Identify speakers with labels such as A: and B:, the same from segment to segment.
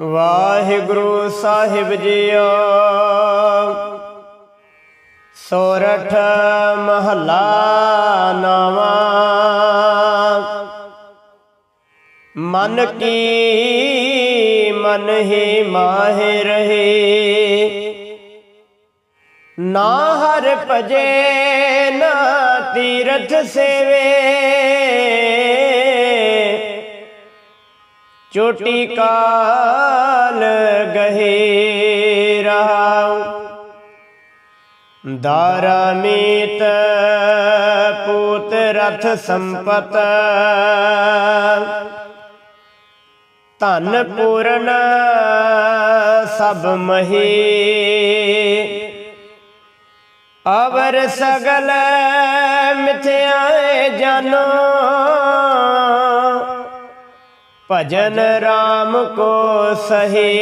A: ਵਾਹਿਗੁਰੂ ਸਾਹਿਬ JIO. ਸੋਰਠ ਮਹੱਲਾ ਨਵਾਂ। ਮਨ ਕੀ, ਮਨ ਹੀ ਮਾਹਿ ਰਹੇ। ਨਾ ਹਰ ਭਜੇ, ਨਾ ਤੀਰਥ ਸੇਵੇ। ਚੋਟੀ ਕਾਲ ਗਹੇ ਰਹਾਉ ਦਾਰਾ ਮੀਤ ਪੂਤ ਰਥ ਸੰਪਤ। ਧਨ ਪੂਰਨ ਸਭ ਮਹੀ। ਅਵਰ ਸਗਲ ਮਿਥਿਆਏ ਜਾਨੋ। ਭਜਨ RAM ਕੋ ਸਹੀ।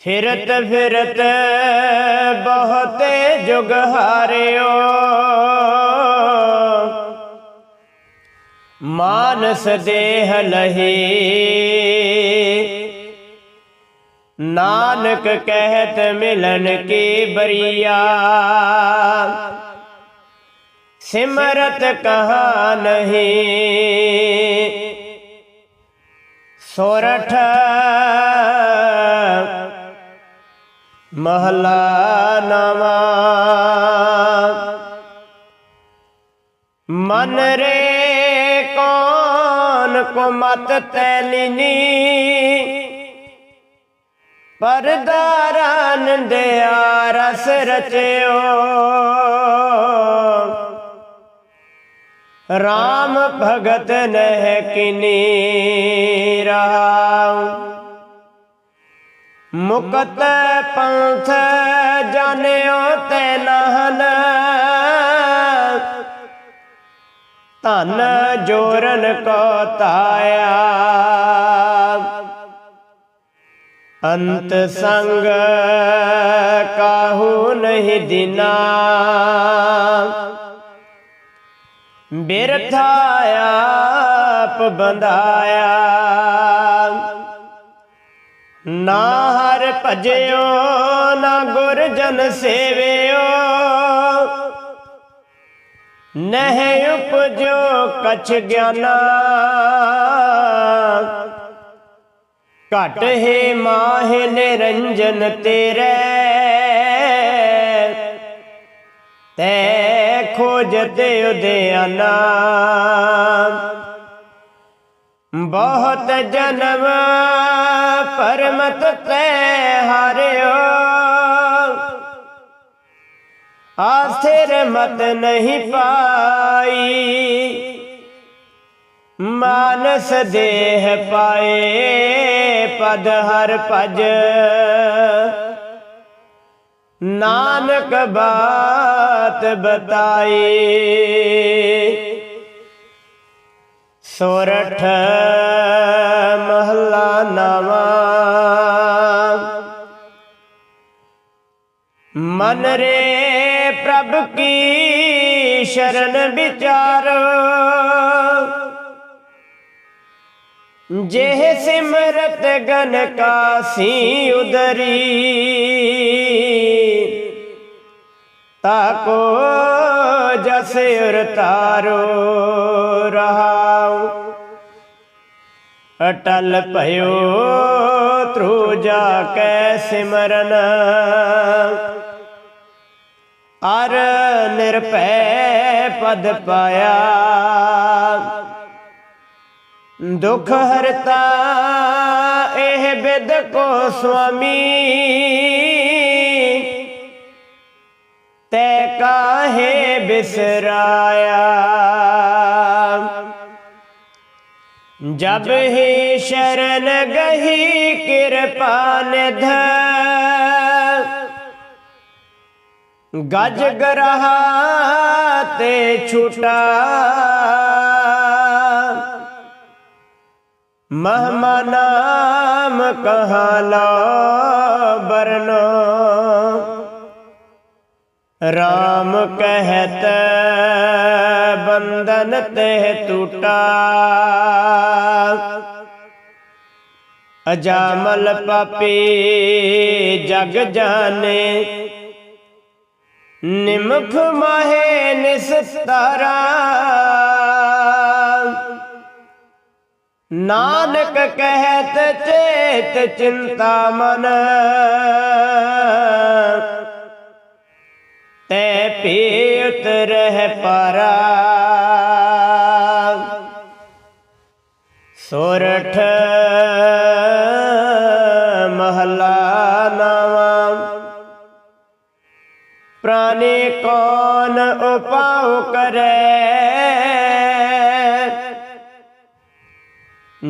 A: ਫਿਰਤ ਫਿਰਤ ਬਹੁਤੇ ਜੁਗ ਹਾਰਿਓ। ਮਾਨਸ ਦੇਹ ਲਹੀ। ਨਾਨਕ ਕਹਿਤ ਮਿਲਨ ਕੀ ਬਰੀਆ। ਸਿਮਰਤ ਕਹਾ ਨਹੀਂ ਸੋਰਠ ਮਹਲਾ ਨਵਾ। ਮਨ ਰੇ ਕੌਣ ਕੋ ਮਤ ਤੈਲੀਨੀ ਪਰਦਾਰਨ ਦਿਆ ਰਸ ਰਚਿਓ। RAM ਭਗਤ ਨਹਿ ਕਿਨੀ ਰਹਾਉ ਮੁਕਤ ਪੰਥ ਜਾਣਿਓ ਤੈ ਨਹਨ। ਧਨ ਜੋਰਨ ਕੋ ਤਾਇਆ। ਅੰਤ ਸੰਗ ਕਾਹੂ ਨਹੀਂ ਦਿਨਾ। ਬਿਰਥਾ ਆਪ ਬੰਧਾਇਆ। ਨਾ ਹਰ ਭਜਿਓ, ਨਾ ਗੁਰ ਜਨ ਸੇਵਿਓ। ਨਹਿ ਉਪਜੋ ਕਛ ਗਿਆਨਾ। ਘਟ ਹੈ ਮਾਹਿ ਨਿਰੰਜਨ ਤੇਰੇ। ਤੈ ਖੋਜਤੇ ਉਦਿਆਨਾ ਬਹੁਤ ਜਨਮ ਪਰਮਤ ਤੇ ਹਾਰਿਓ। ਆਸਥਿਰ ਮਤ ਨਹੀਂ ਪਾਈ। ਮਾਨਸ ਦੇਹ ਪਾਏ ਪਦ ਹਰ ਭਜ। ਨਾਨਕ ਬਾਤ ਬਤਾਈ। ਸੋਰਠ ਮਹਲਾ ਨਵਾ। ਮਨ ਰੇ ਪ੍ਰਭ ਕੀ ਸ਼ਰਨ ਵਿਚਾਰੋ। ਜਿਹ ਸਿਮਰਤ ਗਨ ਕਾਸੀ ਉਦਰੀ। ਤਾਕੋ ਜਸ ਉਰ ਤਾਰੋ ਰਹਾਉ। ਅਟਲ ਭਇਓ ਤ੍ਰੂ ਜਾ ਕੈ ਸਿਮਰਨ। ਅਰ ਨਿਰਭੈ ਪਦ ਪਾਇਆ। ਦੁਖ ਹਰਤਾ ਇਹ ਬਿਦ ਕੋ ਸੁਆਮੀ। ਤੈ ਕਾਹੇ ਬਿਸਰਾਇਆ? ਜਬ ਹੀ ਸ਼ਰਨ ਗਹੀ ਕਿਰਪਾ ਨਿਧ, ਗਜ ਗਰਹਾ ਤੇ ਛੁਟਾ। ਮਹਮਾ ਨਾਮ ਕਹਾ ਲਾ ਬਰਨੋ? RAM ਕਹਿਤ ਬੰਧਨ ਤੇ ਟੂਟਾ। ਅਜਾਮਲ ਪਾਪੀ ਜਗ ਜਾਣੇ। ਨਿਮਖ ਮਾਹੇ ਨਿਸਤਾਰਾ। ਨਾਨਕ ਕਹਿਤ ਚੇਤ ਚਿੰਤਾ ਮਨ। ਉਤਰਹਿ ਪਾਰਾ। ਸੋਰਠ ਮਹਲਾ ਨਵਾਂ। ਪ੍ਰਾਨੇ ਕੌਣ ਉਪਾਉ ਕਰੇ?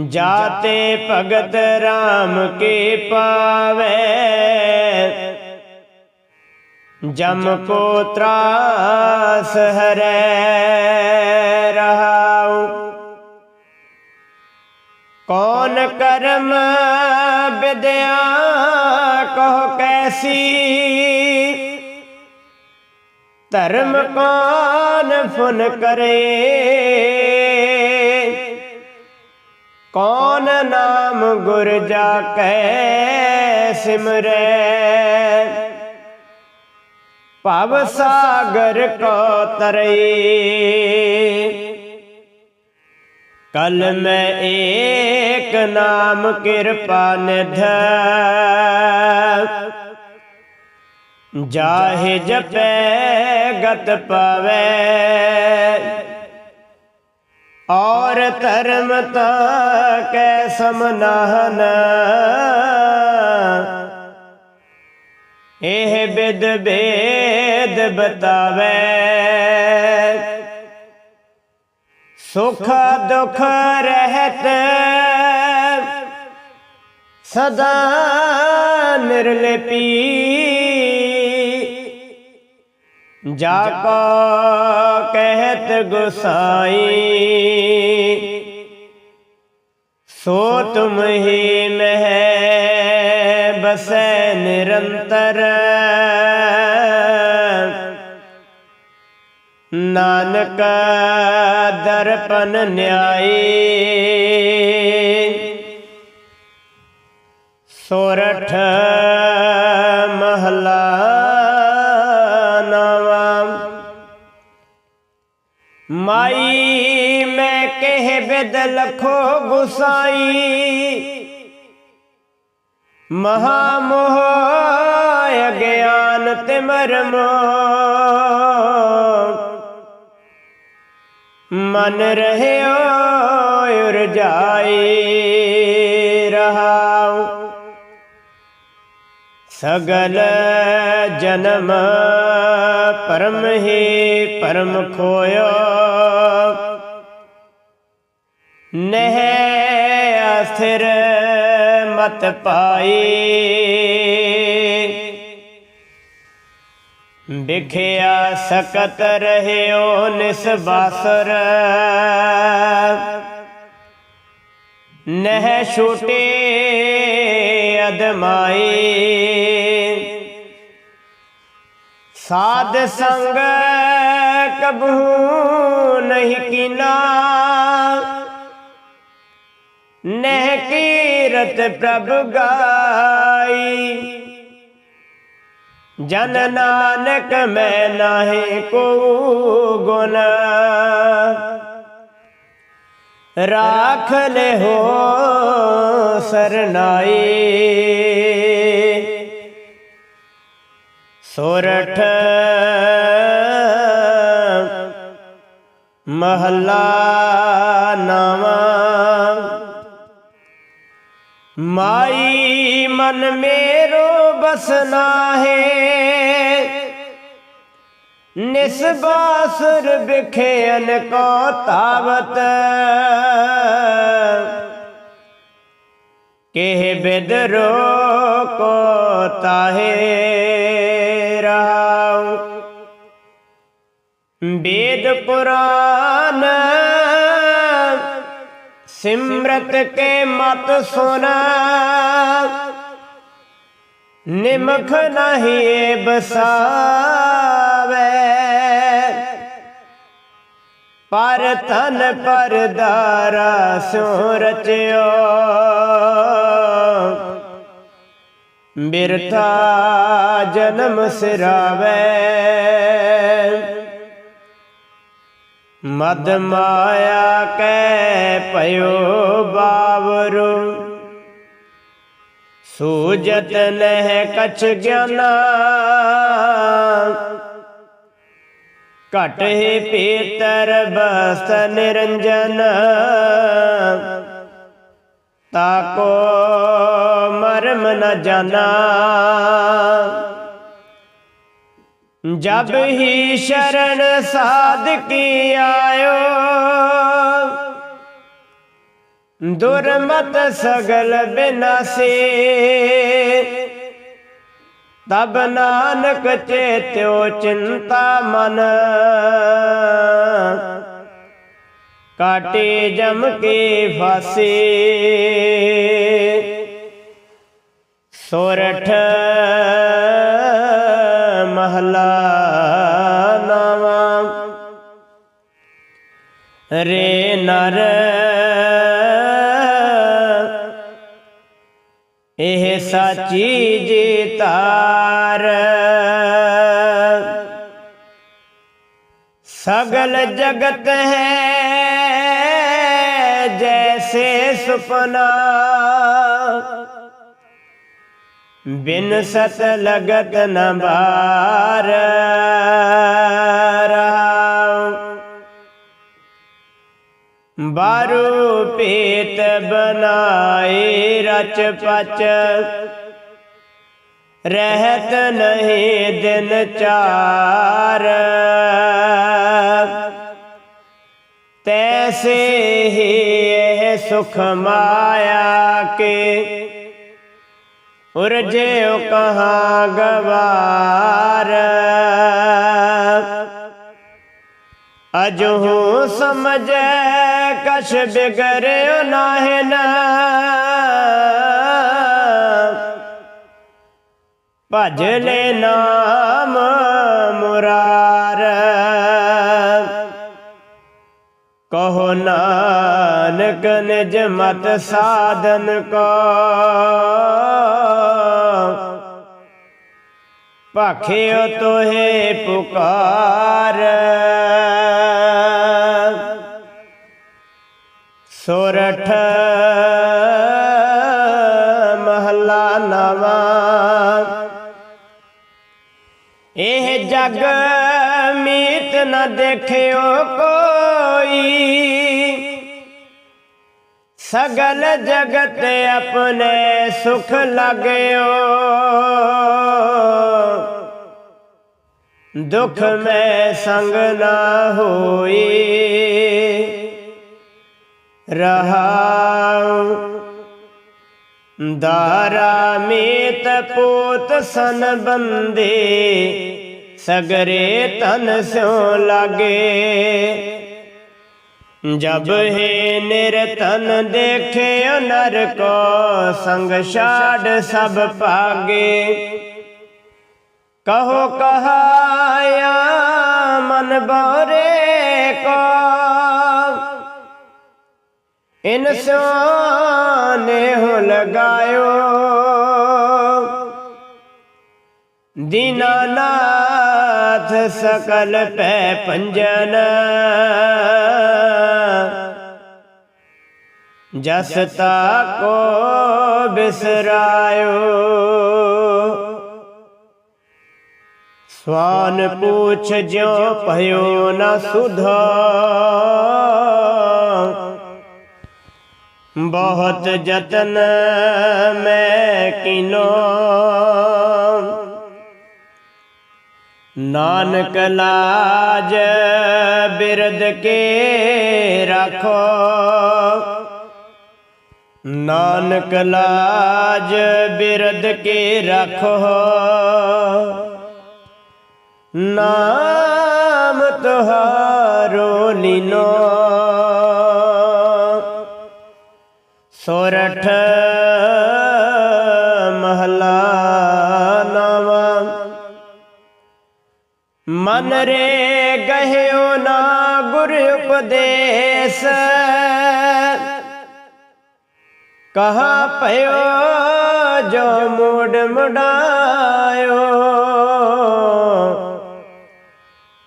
A: ਜਾਤੇ ਭਗਤ RAM ਕੇ ਪਾਵੇ? ਜਮ ਕੋ ਤਰਾਸ ਹਰੈ ਰਹਾਉ। ਕੌਣ ਕਰਮ ਵਿਦਿਆ ਕਹ ਕੈਸੀ? ਧਰਮ ਕੌਣ ਫੁਨ ਕਰੇ? ਕੌਣ ਨਾਮ ਗੁਰ ਜਾ ਕੈ ਸਿਮਰੈ? ਭਵ ਸਾਗਰ ਕੋ ਤਰਈ। ਕਲ ਮੈਂ ਏਕ ਨਾਮ ਕਿਰਪਾ ਨਿਧ। ਜਾਹੇ ਜਪੈ ਗਤ ਪਾਵੇ। ਔਰ ਧਰਮ ਤਾ ਕੈ ਸਮਨਾਹਨ ਇਹ ਬਿਦ ਬੇਦ ਬਤਾਵੇ। ਸੁਖ ਦੁਖ ਰਹਿਤ ਸਦਾ ਨਿਰਲਪੀ ਜਾ ਕੋ ਕਹਿਤ ਗੁਸਾਈ। ਸੋ ਤੁਮ ਹੀ ਮਹਿ ਬਸੈ ਨਿਰੰਤਰ ਨਾਨਕ ਦਰਪਨ ਨਿਆਈ ਸੋਰਠ ਮਹਲਾ ਨਵਾਂ ਮਾਈ ਮੈਂ ਕਹਿ ਬਿਦ ਲਖੋ ਗੁਸਾਈ ਮਹਾ ਮੋਹ ਅਗਿਆਨ ਤਿਮਰ ਮੋ ਮਨ ਰਹਿਓ, ਉਰਜਾਈ ਰਹਾਉ। ਸਗਲ ਜਨਮ ਪਰਮ ਹੀ ਪਰਮ ਖੋਇਓ। ਨਹਿ ਅਸਥਿਰ ਮਤ ਪਾਈ। ਬਿਖਿਆ ਸਕਤ ਰਹਿਓ ਨਿਸਬਾਸਰ ਨਹਿ ਛੋਟੇ ਅਦਮਾਈ। ਸਾਧ ਸੰਗ ਕਬੂ ਨਹੀਂ ਕੀਨਾ। ਨਹਿ ਕੀਰਤ ਪ੍ਰਭ ਗਾਈ। ਜਨ ਨਾਨਕ ਮੈਂ ਨਾਹੀ ਕੋ ਗੁਨ ਰਾਖ ਲੈ ਹੋ ਸਰਨਾਈ। ਸੋਰਠ ਮਹੱਲਾ ਨਵਾਂ। ਮਾਈ ਮਨ ਮੇਰੋ ਬਸਨਾ ਹੈ। ਨਿਸਬਾਸਰ ਵਿਖੇ ਅਨਕੋ ਤਾਵਤ ਕਿਹ ਬਿਦਰੋ ਕੋ ਤਾਹੇ ਰਹਾਉ ਬੇਦ ਪੁਰਾ ਸਿਮਰਤ ਕੇ ਮਤ ਸੁਨਾ। ਨਿਮਖ ਨਹੀਂ ਬਸਾਵੇ। ਪਰ ਤਨ ਪਰਦਾਰਾ ਸਿਉ ਰਚਿਓ। ਬਿਰਥਾ ਜਨਮ ਸਿਰਾਵੇ। ਮਦ ਮਾਇਆ ਕੈ ਭਇਓ ਬਾਵਰੂ। ਸੂਜਤ ਨਹਿ ਕਛ ਗਿਆਨਾ। ਘਟ ਹੀ ਪੀਤਰ ਬਸ ਨਿਰੰਜਨ। ਤਾਕੋ ਮਰਮ ਨ ਜਾਣਾ ਜਬ ਹੀ ਸ਼ਰਨ ਸਾਧਕੀ ਆਇਓ। ਦੁਰਮਤ ਸਗਲ ਬਿਨਾਸੀ। ਤਬ ਨਾਨਕ ਚੇਤਿਓ ਚਿੰਤਾ ਮਨ। ਕਾਟੇ ਜਮ ਕੇ ਫਾਸੇ। ਸੋਰਠ ਮਹਲਾ ਨਵਾਂ ਰੇ ਨਰ। ਇਹ ਸਾਚੀ ਜੀ ਤਾਰ। ਸਗਲ ਜਗਤ ਹੈ ਜੈਸੇ ਸੁਪਨਾ। ਬਿਨ ਸਤ ਲਗਤ ਨ ਬਾਰ ਬਾਰੂ ਪੀਤ ਬਨਾਏ ਰਚ ਪਚ। ਰਹਿਤ ਨਹੀਂ ਦਿਨ ਚਾਰ। ਤੈਸੇ ਹੀ ਇਹ ਸੁਖ ਮਾਇਆ ਕੇ ਉਰਜਿਓ ਕਹਾ ਗਵਾਰ। ਅਜਹੂ ਸਮਝੈ ਕਛ ਬਿਗਰਿਓ ਨਾਹਿ ਨਾ ਭਜ ਲੈ ਨਾਮ ਮੁਰਾਰ। ਕਹੋ ਨਾਨਕ ਨਿਜ ਮਤ ਸਾਧਨ ਕੋ। ਭਾਖਿਓ ਤੋਹੇ ਪੁਕਾਰ। ਸੋਰਠ ਮਹਲਾ ਨਵਾਂ। ਇਹ ਜਗ ਮੀਤ ਨ ਦੇਖਿਓ ਕੋਈ। ਸਗਲ ਜਗਤ ਆਪਣੇ ਸੁਖ ਲਗਿਓ। ਦੁਖ ਮੈਂ ਸੰਗ ਨਾ ਹੋਈ। ਰਹਾਉ ਦਾਰਾ ਮੀਤ ਪੋਤ ਸਨ ਬੰਦੇ ਸਗਰੇ ਤਨ ਸਿਉ ਲਾਗੇ। ਜਬ ਹੈ ਨਿਰਤਨ ਦੇਖਿਓ ਨਰ ਕੋ ਸੰਗ ਛਾੜ ਸਭ ਭਾਗੇ। ਕਹੋ ਕਹਾਇਆ, ਮਨ ਬੋਰੇ ਕੋ। ਇਨ ਸੋਨੇ ਹੋ ਲਗਾਇਓ ਦੀਨਾਨਾਥ ਸਕਲ ਪੈ ਪੰਜਨ। ਜਸ ਤਾ ਕੋ ਬਿਸਰਾਇਓ। ਸਵਾਨ ਪੂਛ ਜਿਉ ਭਇਓ ਨ ਸੁਧਾ। ਬਹੁਤ ਜਤਨ ਮੈਂ ਕਿਨੋ। ਨਾਨਕ ਲਾਜ ਬਿਰਦ ਕੇ ਰੱਖੋ। ਨਾਨਕ ਲਾਜ ਬਿਰਦ ਕੇ ਰੱਖੋ। ਨਾਮ ਤੁਹਾਰੋ ਲੀਨੋ ਸੋਰਠ ਮਨ ਰੇ ਗਹਿਓ ਨਾ ਗੁਰ ਉਪਦੇਸ਼। ਕਹਾ ਭਇਓ, ਜੋ ਮੂਡ ਮੁਡਾਇਓ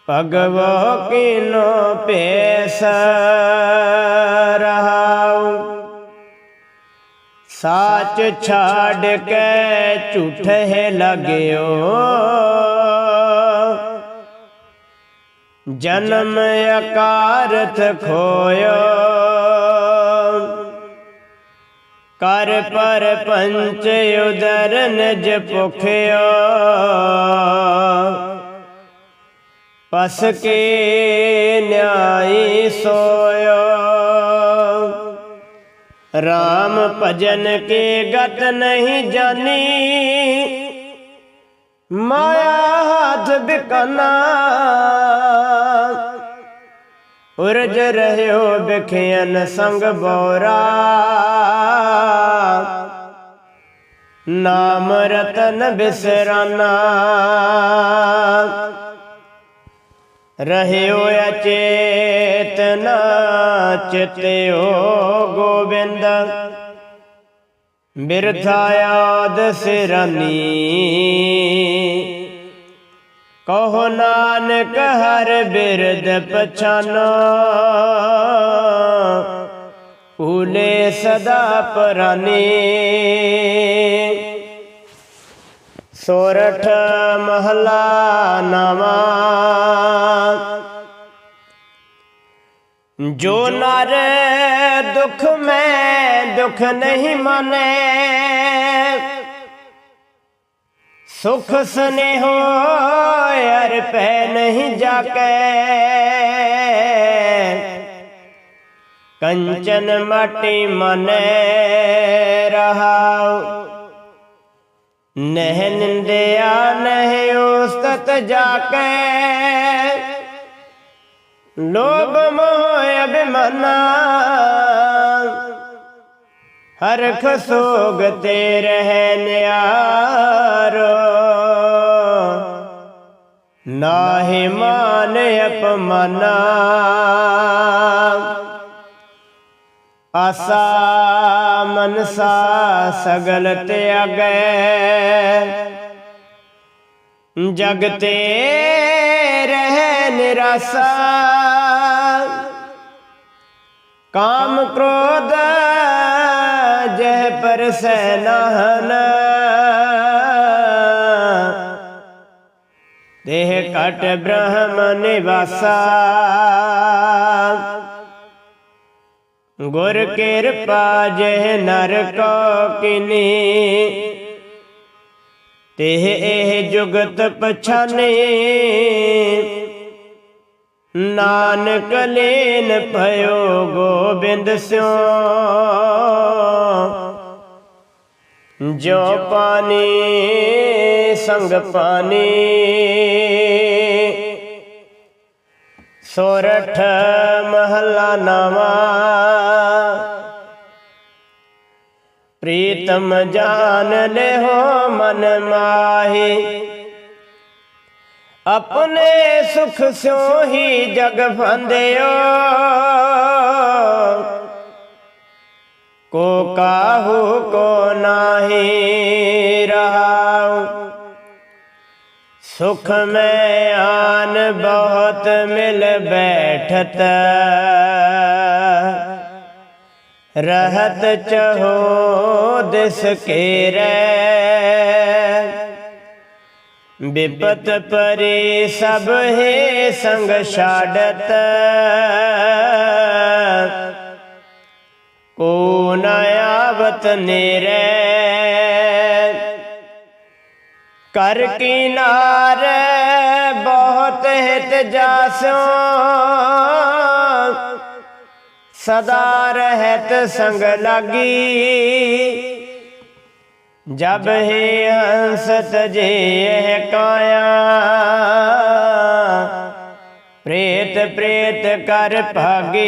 A: ਭਗਵੋ ਕਿਨੋ ਪੇਸ ਰਹਾਉ। ਸਾਚ ਛਾੜ ਕੇ ਝੂਠੇ ਲਗਿਓ। ਜਨਮ ਅਕਾਰਥ ਖੋਇਓ। ਕਰ ਪਰ ਪੰਚ ਉਦਰ ਨਿਜ ਪਸ ਕੇ ਨਿਆਈ ਸੋਇਓ। RAM ਭਜਨ ਕੇ ਗਤ ਨਹੀਂ ਜਾਣੀ ਮਾਇਆ ਹੱਥ ਬਿਕਨਾ। ਉਰਜ ਰਹਿਓ ਬਿਖਿਆਨ ਸੰਗ ਬੋਰਾ। ਨਾਮ ਰਤਨ ਬਿਸਰਾਨਾ। ਰਹਿਓ ਅਚੇਤਨਾ ਚਿਤਿਓ ਗੋਬਿੰਦ। ਬਿਰਥਾ ਯਾਦ ਸਿਰਾਨੀ। ਕਹੋ ਨਾਨਕ ਹਰ ਬਿਰਦ ਪਛਾਨੋ। ਭੂਲੇ ਸਦਾ ਪਰਾਨੀ ਸੋਰਠ ਮਹਲਾ ਨਵਾ। ਜੋ ਨਰ ਦੁਖ ਮੈਂ ਦੁਖ ਨਹੀਂ ਮਨੇ। ਸੁਖ ਸਨੇਹੋ ਅਰ ਪੈ ਨਹੀਂ ਜਾਕੇ। ਕੰਚਨ ਮਾਟੀ ਮਨੇ ਰਹਾਉ। ਨਹਿ ਨਿੰਦਿਆ ਨਹਿ ਉਸਤਤ ਜਾਕੇ। ਲੋਭ ਮੋਹ ਅਭਿਮਾਨਾ। ਹਰਖ ਸੋਗ ਤੇ ਰਹਿ ਨਿਆਰੋ। ਨਾਹਿ ਮਾਨ ਅਪਮਾਨਾ। ਆਸਾ ਮਨਸਾ ਸਗਲ ਤਿਆਗੈ। ਜਗ ਤੇ ਰਹਿ ਨਿਰਾਸਾ। ਕਾਮ ਕ੍ਰੋਧ ਜਹ ਪਰਸੈ ਨਾਹਨ। ਦੇਹ ਕਟ ਬ੍ਰਹਮ ਨਿਵਾਸਾ। ਗੁਰ ਕਿਰਪਾ ਜਹ ਨਰ ਕੋ ਕਿਨੀ। ਤੇਹ ਇਹ ਜੁਗਤ ਪਛਾਨੇ। ਨਾਨਕ ਲੈਨ ਭਇਓ ਗੋਬਿੰਦ ਸਿਓ। ਜੋ ਪਾਣੀ, ਸੰਗ ਪਾਣੀ। ਸੋਰਠ ਮਹਲਾ ਨਵਾ। ਪ੍ਰੀਤਮ ਜਾਨ ਲਿਓ ਮਨ ਮਾਹੀ। ਆਪਣੇ ਸੁਖ ਸਿਓ ਹੀ ਜਗ ਫੰਦਿਓ ਕੋ ਕਾਹੂ ਕੋ ਨਾਹੀ ਰਹਾਉ। ਸੁਖ ਮੈਂ ਆਨ ਬਹੁਤ ਮਿਲ ਬੈਠਤ। ਰਹਤ ਚਹੋ ਦਿਸ ਕੇਰੇ। ਬਿਪਤ ਪਰੇ ਸਭ ਹੈ ਸੰਗ ਛਾੜਤ। ਕੋ ਨ ਆਵਤ ਨੇਰੇ। ਕਰ ਕਿਨਾਰ ਬਹੁਤ ਹਿਤ ਜਾਸੋ। ਸਦਾ ਰਹਿਤ ਸੰਗ ਲਾਗੀ। ਜਬ ਹੀ ਹੰਸ ਤਜੇ ਇਹ ਕਾਇਆ। ਪ੍ਰੇਤ ਪ੍ਰੇਤ ਕਰ ਭਾਗੇ।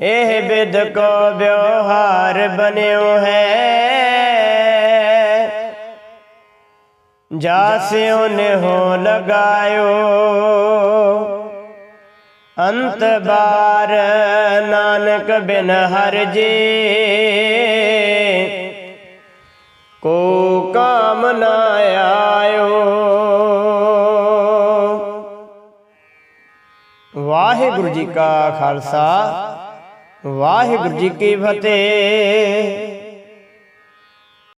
A: ਇਹ ਵਿਦ ਕੋ ਵਿਵਹਾਰ ਬਨਿਓ ਹੈ। ਜਾਸਿਓ ਨੇ ਹੋ ਲਗਾਇਓ। ਅੰਤ ਬਾਰ ਨਾਨਕ ਬਿਨ ਹਰ ਜੀ। ਕਾਮ ਨਾ ਆਇਓ। ਵਾਹਿਗੁਰੂ ਜੀ ਕਾ ਖਾਲਸਾ। ਵਾਹਿਗੁਰੂ ਜੀ ਕੀ ਫਤਿਹ।